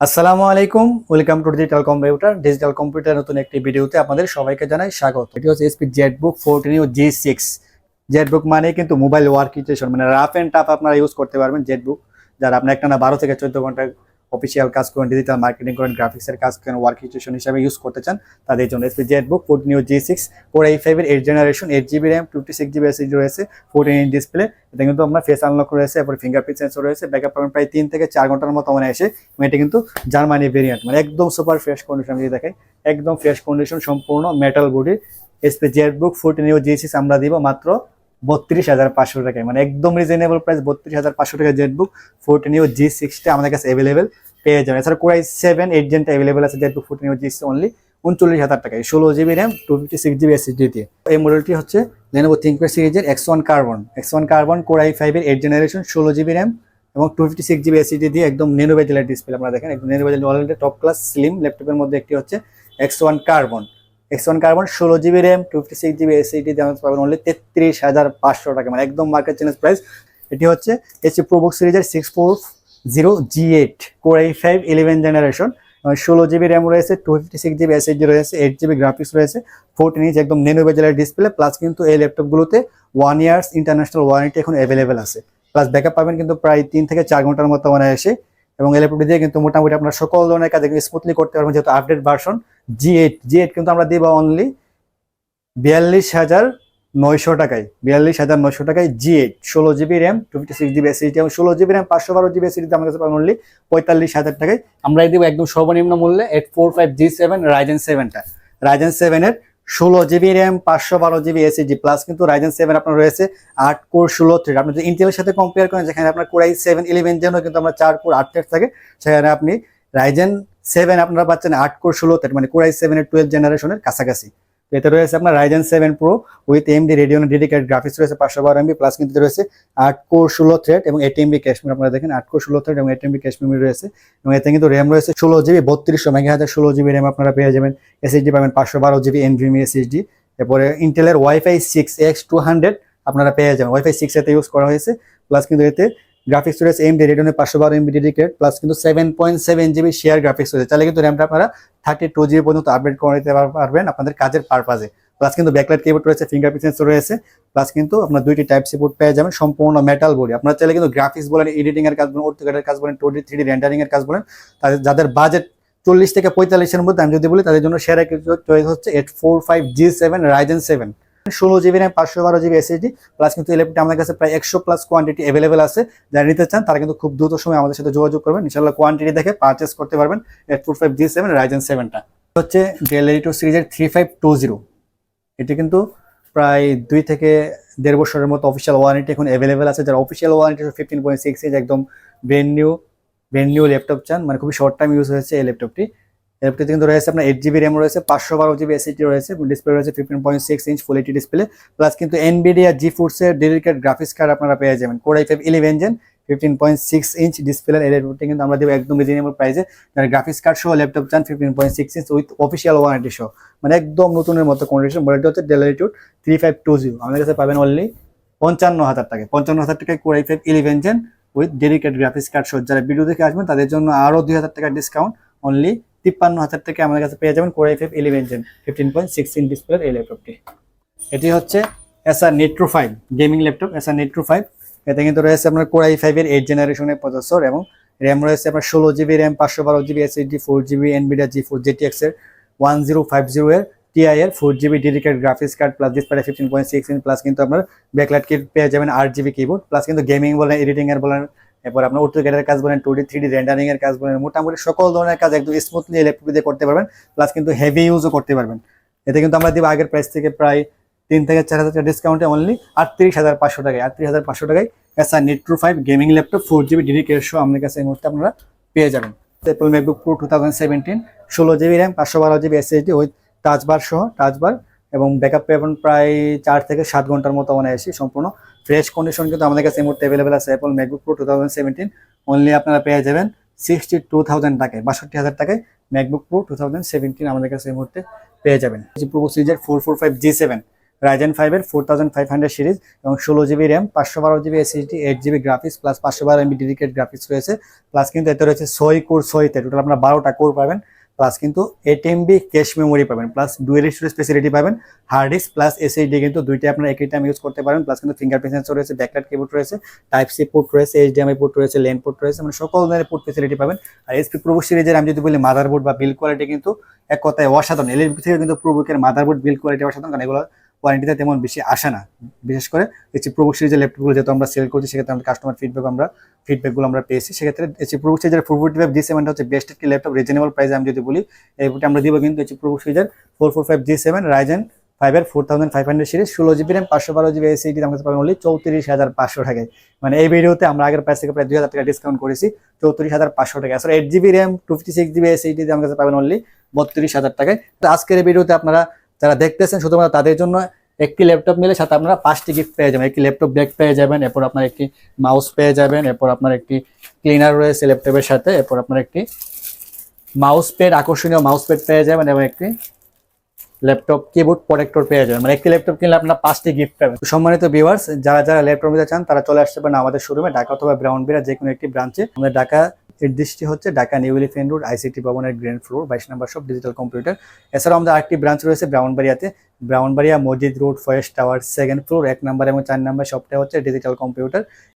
আসসালামু আলাইকুম, welcome to digital computer digital computer নতুন একটি ভিডিওতে আপনাদের সবাইকে জানাই স্বাগত। এটি হচ্ছে এসপি জেটবুক ফোরটিন ও জি সিক্স জেটবুক মানে কিন্তু মোবাইল ওয়ার্কিটেশন মানে রাফ অ্যান্ড টাফ আপনারা ইউজ করতে পারবেন জেটবুক যারা আপনার একটা না বারো থেকে চোদ্দ ঘণ্টা অফিসিয়াল কাজ করেন ডিজিটাল মার্কেটিং করেন গ্রাফিক্সের কাজ করেন ওয়ার্কিটেশন হিসাবে ইউজ করতে চান, তাদের জন্য HP ZBook fourteen new G six four এই ফাইভের eight generation eight GB RAM twenty six GB SSD রয়েছে ফোরটিন ইঞ্চ ডিসপ্লে এটা কিন্তু আপনার ফেস আনলক রয়েছে, এরপর ফিঙ্গারপ্রিন্ট সেন্সর রয়েছে ব্যাকআপ পাবেন প্রায় তিন থেকে চার ঘণ্টার মতো মানে এসে এটা কিন্তু জার্মানি ভেরিয়েন্ট মানে একদম সুপার ফ্রেশ কন্ডিশন যদি দেখাই, একদম ফ্রেশ কন্ডিশন সম্পূর্ণ metal body HP ZBook fourteen U G six আমরা দিব মাত্র বত্রিশ হাজার পাঁচশো টাকায়। মানে একদম রিজনেবল প্রাইস বত্রিশ হাজার পাঁচশো টাকা জেটবুক ফোরটিন ইউ জি সিক্সটা আমাদের কাছে অ্যাভেলেবেল পেয়ে যাবেন। এছাড়া কোরাই সেভেন এইট জেনটা অ্যাভেলেবেল আছে ZBook fourteen U G only উনচল্লিশ হাজার টাকায়। ষোলো GB RAM two fifty six GB SSD দিয়ে এই মডেলটি হচ্ছে লেনোভো থিঙ্কপ্যাড সিরিজের X one carbon X one carbon core i ফাইভের এইট জেনারেশন ষোলো জিবি র্যাম এবং two fifty six GB SSD দিয়ে একদম নেনো বেজেলের ডিসপ্লে আপনারা দেখেন, একদম nano bezel already top class slim ল্যাপটপের মধ্যে একটি হচ্ছে X one carbon X one carbon ষোলো GB RAM two fifty six GB দিয়ে আমাদের পাবেন অনলি তেত্রিশ হাজার পাঁচশো টাকা। মানে একদম মার্কেট চ্যালেঞ্জ প্রাইস এটি হচ্ছে এসি প্রোবুক সিরিজের six four zero G eight core I five eleven generation ষোলো জিবি র্যাম রয়েছে two fifty six GB SSD রয়েছে এইট জিবি গ্রাফিক্স রয়েছে ফোরটিন ইঞ্চ একদম নেনো বেজেলের ডিসপ্লে প্লাস কিন্তু এই ল্যাপটপগুলোতে ওয়ান ইয়ার্স ইন্টারন্যাশনাল ওয়ারেন্টি এখন অ্যাভেলেবেল আছে। প্লাস ব্যাকআপ পাবেন কিন্তু প্রায় তিন থেকে চার ঘণ্টার মতো মানে এসে এবং এই দিয়ে কিন্তু মোটামুটি আপনার সকল ধরনের কাজ স্মুথলি করতে পারবেন, যেহেতু update version G eight G eight কিন্তু আমরা দিব অনলি বিয়াল্লিশ হাজার নয়শো টাকায়, বিয়াল্লিশ হাজার নয়শো টাকায় জি এইট ষোলো GB RAM two fifty six GB SSD এবং ষোলো জিবি র্যাম পাঁচশো বারো জিবি এসিডিতে আমার কাছে পাবেন অনলি পঁয়তাল্লিশ হাজার টাকায়। আমরা দিব একদম সর্বনিম্ন মূল্যে eight four five G seven Ryzen সেভেনটা Ryzen সেভেনের ষোলো জিবি র্যাম, পাঁচশো বারো জিবি এসিডি প্লাস কিন্তু রাইজেন সেভেন আপনার রয়েছে, আট কোর ষোলো থ্রেড আপনি যদি ইন্টেলের সাথে কম্পেয়ার করেন, যেখানে আপনার কোরাই সেভেন ইলেভেন জেনও কিন্তু আমরা চার কোর, আট থ্রেড থাকে, সেখানে আপনি রাইজেন সেভেন আপনারা পাচ্ছেন আট কোর ষোলো থ্রেড মানে কোর আই সেভেনের টুয়েলভ জেনারেশনের কাছাকাছি। এতে রয়েছে আপনার Ryzen seven pro with AMD Radeon dedicate graphics রয়েছে পাঁচশো বারো এমবি প্লাস কিন্তু রয়েছে আট কোর ষোলো থ্রেড এবং এইট এমবি ক্যাশ মেমরি আপনারা দেখেন, আট কোর ষোলো থ্রেড এবং এইট এমবি ক্যাশ মেমরি রয়েছে। এবং এতে কিন্তু র্যাম রয়েছে ষোলো জিবি বত্রিশশো মেগা হাজার ষোলো জিবি র্যাম আপনারা পেয়ে যাবেন। এসএসডি পাবেন পাঁচশো বারো জিবি এনভিএমি এসএসডি এরপরে ইন্টেলের wifi six X two hundred আপনারা পেয়ে যাবেন। ওয়াইফাই সিক্স এতে ইউজ করা হয়েছে প্লাস কিন্তু এতে গ্রাফিক্স রয়েছে এমডি রেডিওনের পাঁচশো বারো এমবি ডেডিকেট প্লাস কিন্তু seven point seven GB share graphics রয়েছে তাহলে কিন্তু র্যামটা আপনারা থার্টি টু জিবি পর্যন্ত আপডেট করে নিতে পারবেন আপনাদের কাজের পারপাজে প্লাস কিন্তু ব্যাকলাইট কিবোর্ড রয়েছে ফিঙ্গারপ্রিন্ট রয়েছে প্লাস কিন্তু আপনার দুইটি টাইপ সি বোর্ড পেয়ে যাবেন, সম্পূর্ণ মেটাল বডি আপনারা চাইলে কিন্তু গ্রাফিক্স বলেন এডিটিং এর কাজ বলেন অর্থোকেটের কাজ বলেন টু থ্রি ডি রেন্ডারিং এর কাজ বলেন, তাদের যাদের বাজেট চল্লিশ থেকে পঁয়তাল্লিশের মধ্যে, আমি যদি বলি, তাদের জন্য সেরা চয়েস হচ্ছে eight four five G seven Ryzen seven ষোলো জিবি র্যাম পাঁচশো বারো জিবি এসএসডি প্লাস কিন্তু এই ল্যাপটপটা আমাদের কাছে প্রায় একশো প্লাস কোয়ান্টিটি অ্যাভেলেবেল আছে। যারা নিতে চান, তারা কিন্তু খুব দ্রুত সময় আমাদের সাথে যোগাযোগ করবেন। ইনশাল্লাহ কোয়ান্টিটি দেখে পারচেস করতে পারবেন eight four five G seven Ryzen সেভেনটা হচ্ছে ডেল টু সিরিজের থ্রি ফাইভ টু জিরো এটি কিন্তু প্রায় দুই থেকে দেড় বছরের মতো অফিসিয়াল ওয়ারেন্টি এখন অ্যাভেলেবেল আছে। যারা official warranty fifteen point six একদম brand new brand new laptop চান মানে খুবই শর্ট টাইম ইউজ হয়েছে এই ল্যাপটপটি ল্যাপটপটি কিন্তু রয়েছে আপনার এইট জিবি র্যাম রয়েছে, পাঁচশো বারো জিবি এসিটি রয়েছে ডিসপ্লে রয়েছে fifteen point six inch full HD display plus কিন্তু এনবিডিয়া জি ফোর্সের ডেডিকেট গ্রাফিক্স কার্ড আপনারা পেয়ে যাবেন। Core i five eleven gen fifteen point six inch display এই কিন্তু আমরা দেবো একদম রিজনেবল প্রাইসে যারা গ্রাফিক্স কার্ড সহ ল্যাপটপ চান fifteen point six inch with official warranty সহ। মানে একদম নতুনের মতো কন্ডিশন মডেলটি হচ্ছে Dell Latitude three five two zero আমাদের কাছে পাবেন অনলি পঞ্চান্ন হাজার টাকা পঞ্চান্ন হাজার টাকায় core i five eleven gen with dedicate graphics card সহ। যারা ভিডিও দেখে আসবেন, তাদের জন্য আরও দুই হাজার টাকা ডিসকাউন্ট অনলি তিপ্পান্ন হাজার থেকে আমাদের কাছে পেয়ে যাবেন core i five eleven gen fifteen point six inch ডিসপ্লের এই ল্যাপটপটি এটি হচ্ছে Acer Nitro five gaming laptop Acer Nitro five এতে কিন্তু রয়েছে আপনার কোরাই ফাইভের এইট জেনারেশনের প্রসেসর এবং র্যাম রয়েছে আপনার ষোলো জিবি র্যাম পাঁচশো বারো GB SSD four GB Nvidia GeForce GTX এর ওয়ান জিরো ফাইভ জিরো এর টিআই এর four GB dedicate graphics card plus display fifteen point six inch plus কিন্তু আপনার ব্যাকলাইট কিট পেয়ে যাবেন আট জিবি কিবোর্ড প্লাস কিন্তু গেমিং বলেন এডিটিং এর বলেন এরপর আপনার অটোকেটের কাজ বলেন two D three D rendering এর কাজ বলেন, মোটামুটি সকল ধরনের কাজ একদম স্মুথলি ল্যাপটপ দিয়ে করতে পারবেন প্লাস কিন্তু হেভি ইউজও করতে পারবেন। এতে কিন্তু আমরা দিব আগের প্রাইস থেকে প্রায় তিন থেকে চার হাজার টাকা ডিসকাউন্টে অনলি আটত্রিশ হাজার পাঁচশো টাকায়, আটত্রিশ হাজার পাঁচশো টাকায় Acer Nitro five gaming laptop four GB dedicate show আমাদের কাছে এই মুহূর্তে আপনারা পেয়ে যাবেন। Apple MacBook Pro two thousand seventeen ষোলো জিবি র্যাম পাঁচশো বারো জিবি এসএসডি উইথ টাচবার সহ টাচবার এবং ব্যাকআপ পেয়ে প্রায় চার থেকে সাত ঘণ্টার মতো মানে এসে সম্পূর্ণ। ফ্রেশ কন্ডিশন কিন্তু আমাদের কাছে এই মুহূর্তে অ্যাভেলেবেল আছে Apple MacBook Pro two thousand seventeen only আপনারা পেয়ে যাবেন সিক্সটি টু থাউজেন্ড টাকায়, বাষট্টি হাজার টাকায় MacBook Pro two thousand seventeen আমাদের কাছে এই মুহূর্তে পেয়ে যাবেন। প্রো সিরিজের four four five G seven Ryzen ফাইভের four thousand five hundred series এবং ষোলো জিবি র্যাম পাঁচশো বারো GB SSD eight GB graphics plus পাঁচশো বারো এমবি ডেডিকেট গ্রাফিক্স রয়েছে। প্লাস কিন্তু এতে রয়েছে ছয় কোর ছয়তে। টোটাল আপনার বারোটা কোর পাবেন। প্লাস কিন্তু এইট এমবি ক্যাশ মেমোরি পাবেন, প্লাস ডুয়েল স্টোরেজ ফেসিলিটি পাবেন হার্ড ডিস্ক প্লাস এসএসডি কিন্তু দুইটা আপনার একই টাইম ইউজ করতে পারেন প্লাস কিন্তু ফিঙ্গারপ্রিন্ট সেন্সর রয়েছে ব্যাকলাইট কিবোর্ড রয়েছে টাইপ সি পোর্ট রয়েছে এইচডিএমআই পোর্ট রয়েছে লেন পোর্ট রয়েছে মানে সকল ধরনের পোর্ট ফেসিলিটি পাবেন। আর এসপি প্রো সিরিজের আমি যদি বলি মাদারবোর্ড বা বিল কোয়ালিটি কিন্তু এক কথায় অসাধারণ। এলএমপি থেকে কিন্তু প্রোবুকের মাদারবোর্ড বিল কোয়ালিটি অসাধারণ, কারণ এগুলো ওয়ারেন্টিতে তেমন বেশি আসে না। বিশেষ করে এইচপি প্রো সিরিজের ল্যাপটপগুলো যেহেতু আমরা সেল করছি, সেক্ষেত্রে আমাদের কাস্টমার ফিডব্যাক আমরা ফিডব্যাকগুলো আমরা পেয়েছি। সেক্ষেত্রে এইচপি প্রো সিরিজের ফোর ফোর্টি ফাইভ জি সেভেনটা হচ্ছে বেস্ট একটি ল্যাপটপ রিজনেবল প্রাইসে আমি যদি বলি, এই বুটে আমরা দিব কিন্তু এইচপি প্রো সিরিজের four four five G seven Ryzen ফাইভের four thousand five hundred series ষোলো জিবি র্যাম পাঁচশো বারো জিবি এসিডি আমাকে পাবেন অনলি চৌত্রিশ হাজার পাঁচশো টাকায়। মানে এই ভিডিওতে আমরা আগের প্রাইস থেকে প্রায় দুই হাজার টাকা ডিসকাউন্ট করেছি, চৌত্রিশ হাজার পাঁচশো টাকা আসলে eight GB RAM two fifty six GB SSD আমার কাছে পাবেন অনলি বত্রিশ হাজার টাকায়। তো আজকের এই ভিডিওতে আপনারা যারা দেখতেছেন শুধুমাত্র তাদের জন্য একটি ল্যাপটপ নিলে সাথে আপনারা পাঁচটি গিফট পেয়ে যাবেন। একটি ল্যাপটপ ব্যাগ পেয়ে যাবেন, এরপর আপনার একটি মাউস পেয়ে যাবেন, এরপর আপনার একটি ক্লিনার রয়েছে ল্যাপটপের সাথে, এরপর আপনার একটি মাউস প্যাড আকর্ষণীয় মাউস প্যাড পেয়ে যাবেন এবং একটি ল্যাপটপ কিবোর্ড প্রোটেক্টর পেয়ে যাবেন। মানে একটি ল্যাপটপ কিনলে আপনার পাঁচটি গিফট পাবেন। সম্মানিত ভিউয়ার্স যারা যারা ল্যাপটপ নিতে চান, তারা চলে আসতে পারেন আমাদের শোরুমে ঢাকা অথবা ব্রাউন বিরা যে কোনো একটি ব্রাঞ্চে আমাদের ঢাকা এড্রেসটি হচ্ছে Dhaka new elephant road ICT ভবনের গ্র্যান্ড ফ্লোর, বাইশ নাম্বার সব ডিজিটাল কম্পিউটার এছাড়াও আমাদের আরেকটি ব্রাঞ্চ রয়েছে ব্রাউনবাড়িয়াতে। ব্রাউনবাড়িয়া মসজিদ রোড ফয়েস্ট টাওয়ার সেকেন্ড ফ্লোর এক নাম্বার এবং চার নাম্বার সবটা হচ্ছে ডিজিটাল কম্পিউটার